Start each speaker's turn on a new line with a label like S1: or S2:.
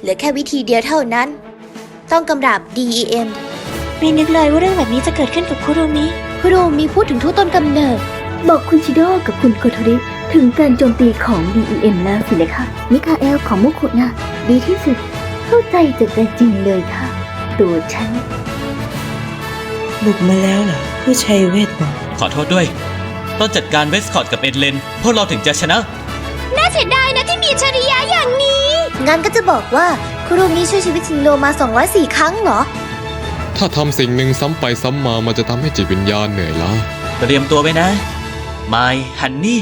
S1: เหลือแค่วิธีเดียวเท่านั้น ต้องกำราบ DEM
S2: ไม่นึกเลยว่าเรื่องแบบนี้จะเกิดขึ้นกับคุรุมิ
S1: คุโรมีพูดถึงทุกต้นกำเนิด
S3: บอกคุณชิโดกับคุณโคโทริถึงการโจมตีของ DEM แล้วสิเลยค่ะ มิคาเอลของมุคุนะดีที่สุด เข้าใจจากใจจริงเลยค่ะตัวฉัน
S4: บุกมาแล้วเหรอผู้ใช้เวทมนต์
S5: ขอโทษด้วย ต้องจัดการเวสคอร์ดกับเอ็นเลน พวกเราถึงจะชนะ
S2: น่าเสียดายนะที่มีชริยะอย่างนี้
S1: งั้นก็จะบอกว่าคุโรมิช่วยชีวิตชินโดมา 204 ครั้งเหรอ
S6: ถ้าทำสิ่งหนึ่งซ้ำไปซ้ำมามันจะทำให้จิตวิญญาณเหนื่อยล้า
S5: เตรียมตัวไว้นะ ไมฮันนี่